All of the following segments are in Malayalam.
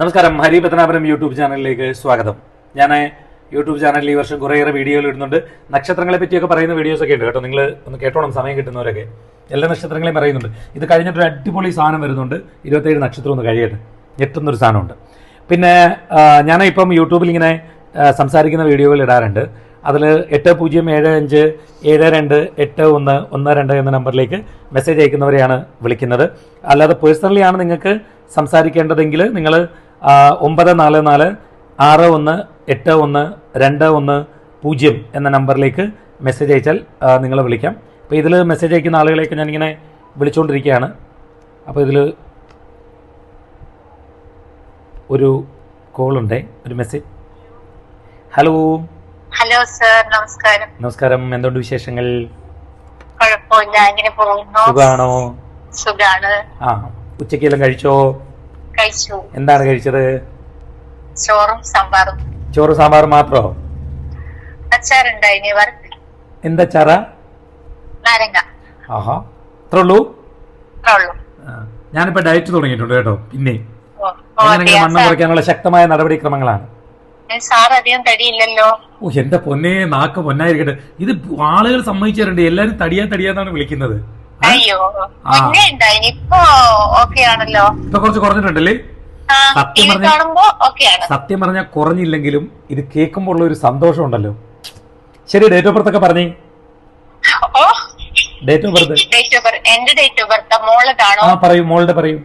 നമസ്കാരം. ഹരി പത്തനാപുരം യൂട്യൂബ് ചാനലിലേക്ക് സ്വാഗതം. ഞാൻ യൂട്യൂബ് ചാനലിൽ ഈ വർഷം കുറേയേറെ വീഡിയോകൾ ഇടുന്നുണ്ട്. നക്ഷത്രങ്ങളെ പറ്റിയൊക്കെ പറയുന്ന വീഡിയോസ് ഒക്കെ ഉണ്ട് കേട്ടോ. നിങ്ങൾ ഒന്ന് കേട്ടോണം സമയം കിട്ടുന്നവരൊക്കെ. എല്ലാ നക്ഷത്രങ്ങളെയും പറയുന്നുണ്ട്. ഇത് കഴിഞ്ഞിട്ട് ഒരു അടിപൊളി സാധനം വരുന്നുണ്ട്. ഇരുപത്തേഴ് നക്ഷത്രം ഒന്ന് കഴിയട്ടെ. ഞെട്ടുന്നൊരു സാധനമുണ്ട്. പിന്നെ ഞാൻ ഇപ്പം യൂട്യൂബിൽ ഇങ്ങനെ സംസാരിക്കുന്ന വീഡിയോകൾ ഇടാറുണ്ട്. അതിൽ എട്ട് പൂജ്യം ഏഴ് അഞ്ച് ഏഴ് രണ്ട് എട്ട് ഒന്ന് ഒന്ന് രണ്ട് എന്ന നമ്പറിലേക്ക് മെസ്സേജ് അയക്കുന്നവരെയാണ് വിളിക്കുന്നത്. അല്ലാതെ പേഴ്സണലി ആണ് നിങ്ങൾക്ക് സംസാരിക്കേണ്ടതെങ്കിൽ നിങ്ങൾ ഒമ്പത് നാല് നാല് ആറ് ഒന്ന് എട്ട് ഒന്ന് രണ്ട് ഒന്ന് പൂജ്യം എന്ന നമ്പറിലേക്ക് മെസ്സേജ് അയച്ചാൽ നിങ്ങളെ വിളിക്കാം. അപ്പോൾ ഇതിൽ മെസ്സേജ് അയക്കുന്ന ആളുകളെയൊക്കെ ഞാനിങ്ങനെ വിളിച്ചുകൊണ്ടിരിക്കുകയാണ് അപ്പോൾ ഇതിൽ ഒരു കോളുണ്ടേ ഒരു മെസ്സേജ് ഹലോ ഹലോ സർ നമസ്കാരം. നമസ്കാരം. എന്തുകൊണ്ട് വിശേഷങ്ങൾ? കുഴപ്പമില്ല. പോകുന്നു? സുഖാണ്. ആ ഉച്ചക്കെല്ലാം കഴിച്ചോ? കഴിച്ചു. എന്താണ് കഴിച്ചത്? ചോറും സാമ്പാറും. ചോറ് സാമ്പാർ മാത്രോ? അച്ചാറുണ്ടായിനി വറുത്ത്. എന്താ ചറ നാരങ്ങ. ആഹാ. അത്രേ ഉള്ളൂ? ഞാനിപ്പോ ഡയറ്റ് തുടങ്ങിയിട്ടുണ്ട് കേട്ടോ പിന്നെ. മണ്ണം കുറയ്ക്കാനുള്ള ശക്തമായ നടപടിക്രമങ്ങളാണ്. ഓ എന്റെ പൊന്നെ നാക്ക് പൊന്നായിരിക്കട്ടെ. ഇത് ആളുകൾ സമ്മതിച്ചു എല്ലാരും തടിയാ തടിയാന്നാണ് വിളിക്കുന്നത്? അയ്യോ ആ. മുന്നേ ഉണ്ടായിനി ഇപ്പൊ ഓക്കെ ആണല്ലോ. ഇപ്പൊ കുറച്ച് കുറഞ്ഞിട്ടുണ്ടല്ലേ? സത്യം പറഞ്ഞ- കാണുമ്പോ സത്യം പറഞ്ഞാൽ കുറഞ്ഞില്ലെങ്കിലും ഇത് കേൾക്കുമ്പോൾ ഉള്ള ഒരു സന്തോഷം ഉണ്ടല്ലോ ശരി ഡേറ്റ് ഓഫ് ബർത്ത് ഒക്കെ പറഞ്ഞേ. ഓ date of birth date of birth എന്റെ ഡേറ്റ് ഓഫ് ബർത്ത് മോളതാണോ? ആ പറയൂ മോളുടെ പറയൂ.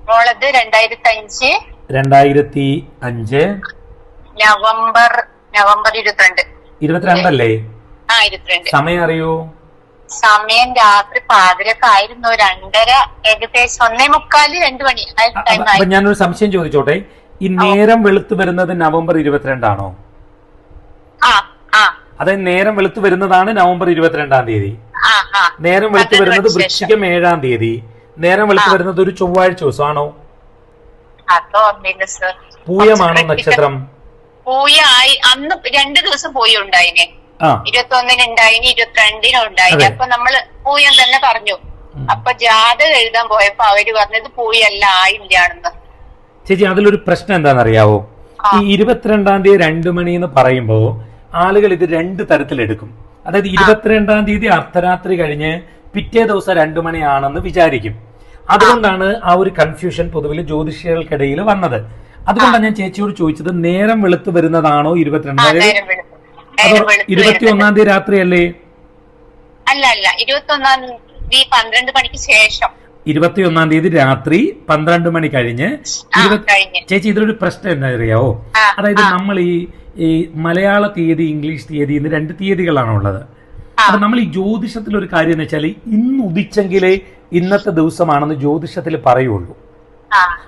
മോളത് രണ്ടായിരത്തി അഞ്ച് രണ്ടായിരത്തി അഞ്ച് നവംബർ നവംബർ ഇരുപത്തിരണ്ട്. ഇരുപത്തിരണ്ടല്ലേ? സമയം അറിയൂ. സമയം രാത്രി പാതിരൊക്കെ ആയിരുന്നു. രണ്ടര ഏകദേശം ഒന്നേ മുക്കാൽ രണ്ടു മണി. അപ്പൊ ഞാനൊരു സംശയം ചോദിച്ചോട്ടെ? ഈ നേരം വെളുത്ത് വരുന്നത് നവംബർ ഇരുപത്തിരണ്ടാണോ? അതായത് നേരം വെളുത്ത് വരുന്നതാണ് നവംബർ ഇരുപത്തിരണ്ടാം തീയതി. നേരം വെളുത്ത് വരുന്നത് വൃശ്ചികം ഏഴാം തീയതി. നേരം വെളുത്ത് വരുന്നത് ഒരു ചൊവ്വാഴ്ച ദിവസമാണോ? പൂയമാണോ നക്ഷത്രം? പൂയ ആയി അന്ന് രണ്ടു ദിവസം പോയി ഉണ്ടായിനെ ഇരുപത്തി ഒന്നിന് ഉണ്ടായിനി ഇരുപത്തിരണ്ടിനും ഉണ്ടായിനി അതെ. അപ്പൊ നമ്മൾ പൂയം തന്നെ പറഞ്ഞു. അപ്പൊ ജാതകം എഴുതാൻ പോയപ്പോ അവർ പറഞ്ഞത് പൂയല്ല ആയില്ലാണെന്ന് ചേച്ചി അതിലൊരു പ്രശ്നം എന്താണെന്നറിയാവോ. ഈ ഇരുപത്തിരണ്ടാം തീയതി രണ്ടു മണി എന്ന് പറയുമ്പോ ആളുകൾ ഇത് രണ്ട് തരത്തിലെടുക്കും. അതായത് ഇരുപത്തിരണ്ടാം തീയതി അർദ്ധരാത്രി കഴിഞ്ഞ് പിറ്റേ ദിവസം രണ്ടു മണിയാണെന്ന് വിചാരിക്കും. അതുകൊണ്ടാണ് ആ ഒരു കൺഫ്യൂഷൻ പൊതുവിൽ ജ്യോതിഷികൾക്കിടയിൽ വന്നത്. അതുകൊണ്ടാണ് ഞാൻ ചേച്ചിയോട് ചോദിച്ചത് നേരം വെളുത്ത് വരുന്നതാണോ ഇരുപത്തിരണ്ടാം തീയതി? നേരം വെളുത്തു അതോ നേരം വെളുത്തു ഇരുപത്തി വരുന്നത്. ഒന്നാം തീയതി രാത്രിയല്ലേ? അല്ല അല്ല. ഇരുപത്തി ഒന്നാം തീയതി പന്ത്രണ്ട് മണിക്ക് ശേഷം. ഇരുപത്തിയൊന്നാം തീയതി രാത്രി പന്ത്രണ്ട് മണി കഴിഞ്ഞ് ചേച്ചി ഇതിലൊരു പ്രശ്നം എന്താ അറിയാവോ അതായത് നമ്മൾ ഈ ഈ മലയാള തീയതി ഇംഗ്ലീഷ് തീയതി എന്ന് രണ്ട് തീയതികളാണ് ഉള്ളത്. അപ്പൊ നമ്മൾ ഈ ജ്യോതിഷത്തിൽ ഒരു കാര്യം എന്ന് വെച്ചാൽ ഇന്ന് ഉദിച്ചെങ്കിലേ ഇന്നത്തെ ദിവസമാണെന്ന് ജ്യോതിഷത്തിൽ പറയുള്ളൂ.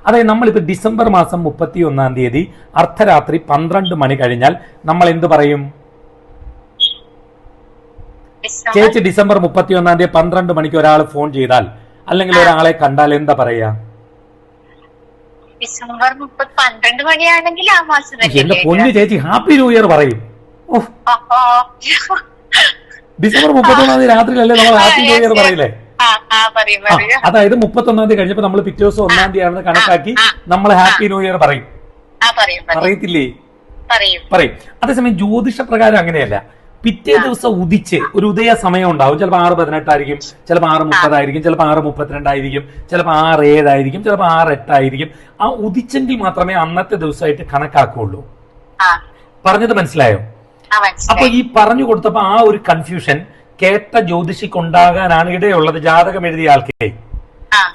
അതായത് നമ്മളിപ്പോ ഡിസംബർ മാസം മുപ്പത്തി ഒന്നാം തീയതി അർദ്ധരാത്രി പന്ത്രണ്ട് മണി കഴിഞ്ഞാൽ നമ്മൾ എന്ത് പറയും? ചേച്ചി ഡിസംബർ മുപ്പത്തി ഒന്നാം തീയതി പന്ത്രണ്ട് മണിക്ക് ഒരാൾ ഫോൺ ചെയ്താൽ അല്ലെങ്കിൽ ഒരാളെ കണ്ടാൽ എന്താ പറയാ? ഡിസംബർ മുപ്പത് പന്ത്രണ്ട് മണിയാണെങ്കിൽ ആ മാസം എന്റെ പൊന്നു ചേച്ചി ഹാപ്പി ന്യൂ ഇയർ പറയും. ഡിസംബർ മുപ്പത്തി ഒന്നാം തീയതി രാത്രിയിലല്ലേ നമ്മൾ ഹാപ്പി ന്യൂ ഇയർ പറയില്ലേ? അതായത് മുപ്പത്തി ഒന്നാം തീയതി കഴിഞ്ഞപ്പോ നമ്മൾ പിറ്റേ ദിവസം ഒന്നാം തീയതി ആണെന്ന് കണക്കാക്കി നമ്മൾ ഹാപ്പി ന്യൂ ഇയർ പറയും. പറയത്തില്ലേ? പറയും. പറയും. അതേസമയം ജ്യോതിഷ പ്രകാരം അങ്ങനെയല്ല. പിറ്റേ ദിവസം ഉദിച്ച് ഒരു ഉദയ സമയം ഉണ്ടാവും. ചിലപ്പോൾ ആറ് പതിനെട്ടായിരിക്കും ചിലപ്പോൾ ആറ് മുപ്പതായിരിക്കും ചിലപ്പോൾ ആറ് മുപ്പത്തിരണ്ടായിരിക്കും ചിലപ്പോൾ ആറ് ഏഴായിരിക്കും ചിലപ്പോൾ ആറ് എട്ടായിരിക്കും. ആ ഉദിച്ചെങ്കിൽ മാത്രമേ അന്നത്തെ ദിവസമായിട്ട് കണക്കാക്കുള്ളൂ. ആ പറഞ്ഞത് മനസ്സിലായോ? ആ അപ്പൊ ഈ പറഞ്ഞു കൊടുത്തപ്പോ ആ ഒരു കൺഫ്യൂഷൻ കേട്ട ജ്യോതിഷിക്കുണ്ടാകാനാണ് ഇടയുള്ളത്. ജാതകം എഴുതിയ ആൾക്കേ.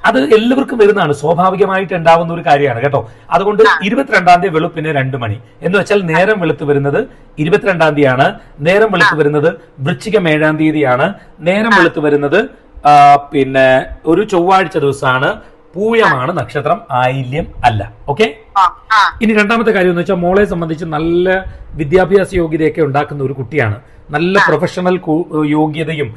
അത് എല്ലാവർക്കും വരുന്നതാണ്. സ്വാഭാവികമായിട്ട് ഉണ്ടാവുന്ന ഒരു കാര്യമാണ് കേട്ടോ. അതുകൊണ്ട് ഇരുപത്തിരണ്ടാം തീയതി വെളുപ്പിന് രണ്ടു മണി. എന്ന് വെച്ചാൽ നേരം വെളുത്ത് വരുന്നത് ഇരുപത്തിരണ്ടാം തീയതിയാണ്. നേരം വെളുത്ത് വരുന്നത് വൃശ്ചികം ഏഴാം തീയതിയാണ്. നേരം വെളുത്ത് വരുന്നത് പിന്നെ ഒരു ചൊവ്വാഴ്ച ദിവസമാണ്. പൂയമാണ് നക്ഷത്രം. ആയില്യം അല്ല. ഓക്കെ? ഇനി രണ്ടാമത്തെ കാര്യം എന്ന് വെച്ചാൽ മോളെ സംബന്ധിച്ച് നല്ല വിദ്യാഭ്യാസ യോഗ്യതയൊക്കെ ഉണ്ടാക്കുന്ന ഒരു കുട്ടിയാണ്. നല്ല പ്രൊഫഷണൽ യോഗ്യതയും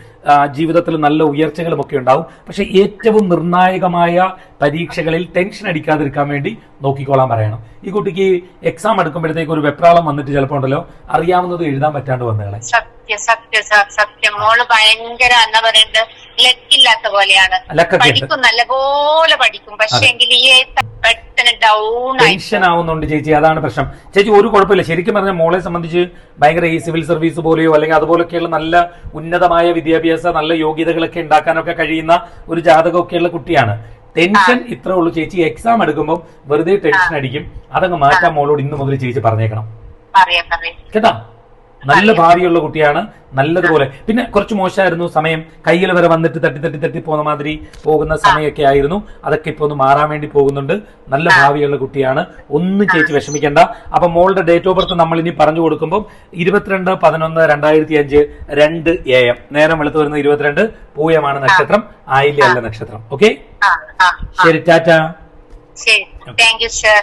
ജീവിതത്തിൽ നല്ല ഉയർച്ചകളും ഒക്കെ ഉണ്ടാവും. പക്ഷെ ഏറ്റവും നിർണായകമായ പരീക്ഷകളിൽ ടെൻഷൻ അടിക്കാതിരിക്കാൻ വേണ്ടി നോക്കിക്കോളാൻ പറയണം. ഈ കുട്ടിക്ക് എക്സാം എടുക്കുമ്പോഴത്തേക്ക് ഒരു വെപ്രാളം വന്നിട്ട് ചിലപ്പോൾ ഉണ്ടല്ലോ അറിയാവുന്നത് എഴുതാൻ പറ്റാണ്ട് വന്നേളെ സത്യം സത്യം സത്യം. മോൾ ഭയങ്കര എന്താ പറയണ്ടത് ലക്കില്ലാത്ത പോലെയാണ്. പഠിക്കും നല്ലപോലെ പഠിക്കും. പക്ഷെ എങ്കിൽ ഈ ഡൗൺ ടെൻഷൻ ആവുന്നുണ്ട് ചേച്ചി അതാണ് പ്രശ്നം. ചേച്ചി ഒരു കുഴപ്പമില്ല. ശരിക്കും പറഞ്ഞാൽ മോളെ സംബന്ധിച്ച് ഭയങ്കര ഈ സിവിൽ സർവീസ് പോലെയോ അല്ലെങ്കിൽ അതുപോലൊക്കെയുള്ള നല്ല ഉന്നതമായ വിദ്യാഭ്യാസ നല്ല യോഗ്യതകളൊക്കെ ഉണ്ടാക്കാനൊക്കെ കഴിയുന്ന ഒരു ജാതകമൊക്കെയുള്ള കുട്ടിയാണ്. ടെൻഷൻ ഇത്രേ ഉള്ളൂ ചേച്ചി. എക്സാം എടുക്കുമ്പോൾ വെറുതെ ടെൻഷൻ അടിക്കും. അതങ്ങ് മാറ്റാൻ മോളോട് ഇന്ന് മുതൽ ചേച്ചി പറഞ്ഞേക്കണം. കേട്ടാ? നല്ല ഭാവിയുള്ള കുട്ടിയാണ് നല്ലതുപോലെ. പിന്നെ കുറച്ച് മോശമായിരുന്നു സമയം. കയ്യിൽ വരെ വന്നിട്ട് തട്ടി തട്ടി തട്ടി പോകുന്ന മാതിരി പോകുന്ന സമയമൊക്കെ ആയിരുന്നു. അതൊക്കെ ഇപ്പൊ ഒന്ന് മാറാൻ വേണ്ടി പോകുന്നുണ്ട്. നല്ല ഭാവിയുള്ള കുട്ടിയാണ്. ഒന്നും ചേച്ചി വിഷമിക്കേണ്ട. അപ്പൊ മോളുടെ ഡേറ്റ് ഓഫ് ബർത്ത് നമ്മൾ ഇനി പറഞ്ഞു കൊടുക്കുമ്പോൾ ഇരുപത്തിരണ്ട് പതിനൊന്ന് രണ്ടായിരത്തി അഞ്ച് രണ്ട് എ എം. നേരം വെളുത്ത് വരുന്ന ഇരുപത്തിരണ്ട്. പൂയമാണ് നക്ഷത്രം. ആയില്ല നക്ഷത്രം. ഓക്കെ ശരി ടാറ്റ. ശരി. Thank you sir